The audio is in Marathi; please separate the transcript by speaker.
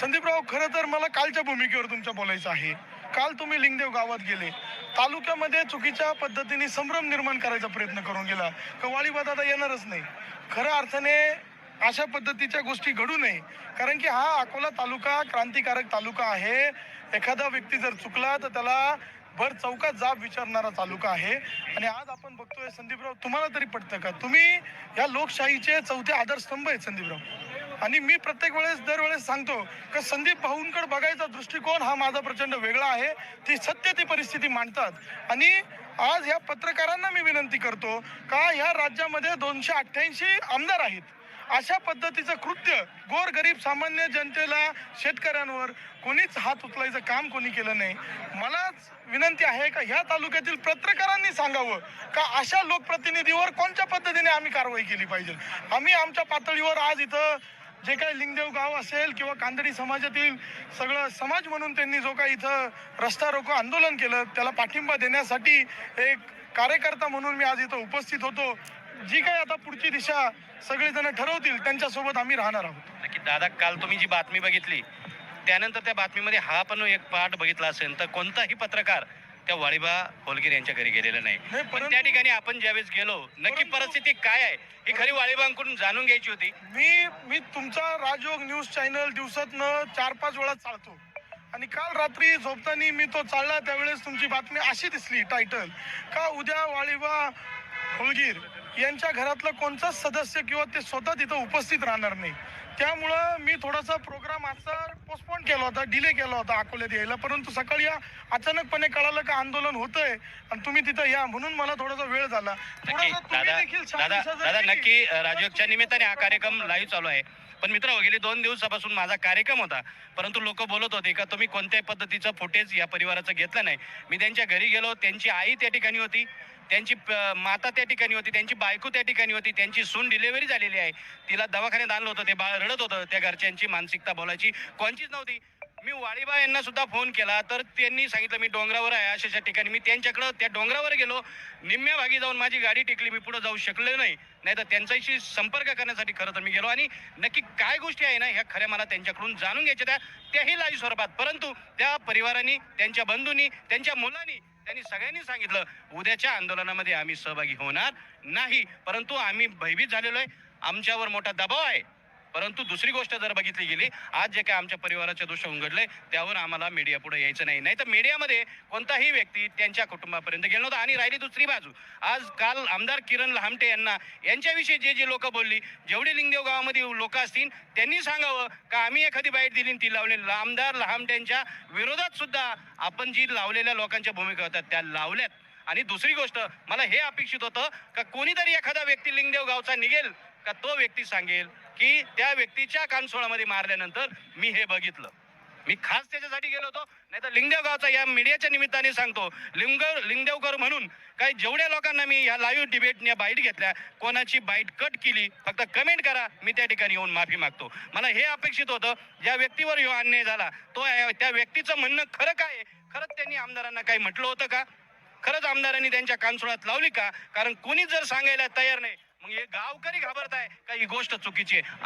Speaker 1: संदीपराव खरं तर मला कालच्या भूमिकेवर तुमच्या बोलायचं आहे. काल तुम्ही लिंगदेव गावात गेले. तालुक्यामध्ये चुकीच्या पद्धतीने संभ्रम निर्माण करायचा प्रयत्न करून गेला. कवाळीबाद आता येणारच नाही? खऱ्या अर्थाने अशा पद्धतीच्या गोष्टी घडू नये. कारण की हा अकोला तालुका क्रांतिकारक तालुका आहे. एखादा व्यक्ती जर चुकला तर त्याला भर चौकात जाब विचारणारा तालुका आहे. आणि आज आपण बघतोय संदीपराव तुम्हाला तरी पटतं का? तुम्ही या लोकशाहीचे चौथे आधारस्तंभ आहेत संदीपराव. आणि मी प्रत्येक वेळेस दरवेळेस सांगतो की संदीप भाऊंकडे बघायचा दृष्टिकोन हा माझा प्रचंड वेगळा आहे. ती सत्य ती परिस्थिती मांडतात. आणि आज ह्या पत्रकारांना मी विनंती करतो का ह्या राज्यामध्ये दोनशे अठ्ठ्याऐंशी आमदार आहेत. अशा पद्धतीचं कृत्य गोर गरीब सामान्य जनतेला शेतकऱ्यांवर कोणीच हात उचलायचं काम कोणी केलं नाही. मलाच विनंती आहे का ह्या तालुक्यातील पत्रकारांनी सांगावं का अशा लोकप्रतिनिधीवर कोणत्या पद्धतीने आम्ही कारवाई केली पाहिजे. आम्ही आमच्या पातळीवर आज इथं जे काही लिंगदेव गाव असेल किंवा कांदडी समाजातील सगळं समाज म्हणून त्यांनी जो काही इथं रस्ता रोको आंदोलन केलं त्याला पाठिंबा देण्यासाठी एक कार्यकर्ता म्हणून मी आज इथं उपस्थित होतो. जी काही आता पुढची दिशा सगळेजण ठरवतील त्यांच्यासोबत आम्ही राहणार आहोत.
Speaker 2: नक्की दादा काल तुम्ही जी बातमी बघितली त्यानंतर त्या बातमीमध्ये हा पण एक पाठ बघितला असेल तर कोणताही पत्रकार त्या वाळीबा होलगिर यांच्या घरी गेलेला नाही. पण त्या ठिकाणी आपण ज्यावेळेस गेलो नक्की परिस्थिती काय आहे ही खरी वाळीबांकडून जाणून घ्यायची होती.
Speaker 1: मी मी तुमचा राजयोग न्यूज चॅनल दिवसातनं चार पाच वेळा चालतो. आणि काल रात्री झोपताना मी तो चालला त्यावेळेस तुमची बातमी अशी दिसली टायटल का उद्या वाळीबा होळगीर यांच्या घरातलं कोणताच सदस्य किंवा ते स्वतः तिथं उपस्थित राहणार नाही. त्यामुळं मी थोडासा प्रोग्राम आजचा पोस्टपोन केला होता डिले केला होता अकोल्यात यायला. परंतु सकाळी या अचानकपणे कळालं का आंदोलन होतंय आणि तुम्ही तिथं या म्हणून मला थोडासा वेळ झाला.
Speaker 2: दादा नक्की राजयोगच्या निमित्ताने हा कार्यक्रम लाईव्ह चालू आहे. पण मित्र गेली दोन दिवसापासून माझा कार्यक्रम होता. परंतु लोक बोलत होते का तुम्ही कोणत्याही पद्धतीचं फुटेज या परिवाराचं घेतलं नाही. मी त्यांच्या घरी गेलो त्यांची आई त्या ठिकाणी होती. त्यांची प- माता त्या ठिकाणी होती त्यांची बायको त्या ठिकाणी होती त्यांची सून डिलेव्हरी झालेली आहे. तिला दवाखान्यात आणलं होतं ते बाळ रडत होतं त्या घरच्यांची मानसिकता बोलायची. कोणचीच नव्हती. मी वाळीबा यांना सुद्धा फोन केला तर त्यांनी सांगितलं मी डोंगरावर आहे अशा अशा ठिकाणी. मी त्यांच्याकडं त्या डोंगरावर गेलो. निम्म्या भागी जाऊन माझी गाडी टिकली मी पुढे जाऊ शकलो नाही. नाही तर त्यांच्याशी संपर्क करण्यासाठी खरं तर मी गेलो. आणि नक्की काय गोष्टी आहे ना ह्या खऱ्या मला त्यांच्याकडून जाणून घ्यायच्या त्या त्याही लाईव्ह स्वरूपात. परंतु त्या परिवारांनी त्यांच्या बंधूंनी त्यांच्या मुलांनी त्यांनी सगळ्यांनी सांगितलं उद्याच्या आंदोलनामध्ये आम्ही सहभागी होणार नाही परंतु आम्ही भयभीत झालेलो आहे. आमच्यावर मोठा दबाव आहे. परंतु दुसरी गोष्ट जर बघितली गेली आज जे काय आमच्या परिवाराचे दोष उघडले त्यावर आम्हाला मीडिया पुढे यायचं नाही. नाही तर मीडियामध्ये कोणताही व्यक्ती त्यांच्या कुटुंबापर्यंत गेलो नव्हता आणि राहिली दुसरी बाजू. आज काल आमदार किरण लहामटे यांना यांच्याविषयी जे जे लोक बोलली जेवढी लिंगदेव गावामध्ये लोक असतील त्यांनी सांगावं का आम्ही एखादी बाईट दिली ती लावली. आमदार लहामट्यांच्या विरोधात सुद्धा आपण जी लावलेल्या लोकांच्या भूमिका होत्या त्या लावल्यात. आणि दुसरी गोष्ट मला हे अपेक्षित होतं का कोणीतरी एखादा व्यक्ती लिंगदेव गावचा निघेल का तो व्यक्ती सांगेल की त्या व्यक्तीच्या कानसोळामध्ये मारल्यानंतर मी हे बघितलं. मी खास त्याच्यासाठी गेलो होतो नाही तर लिंगदेवगावचा या मीडियाच्या निमित्ताने सांगतो. लिंग लिंगदेवकर म्हणून काही जेवढ्या लोकांना मी या लाईव्ह डिबेट या बाईट घेतल्या कोणाची बाईट कट केली फक्त कमेंट करा मी त्या ठिकाणी येऊन माफी मागतो. मला हे अपेक्षित होतं ज्या व्यक्तीवर ह्यो अन्याय झाला तो त्या व्यक्तीचं म्हणणं खरं काय खरंच त्यांनी आमदारांना काही म्हटलं होतं का? खरंच आमदारांनी त्यांच्या कानसोळात लावली का? कारण कोणी जर सांगायला तयार नाही मग हे गावकरी आहे का ही गोष्ट चुकीची आहे?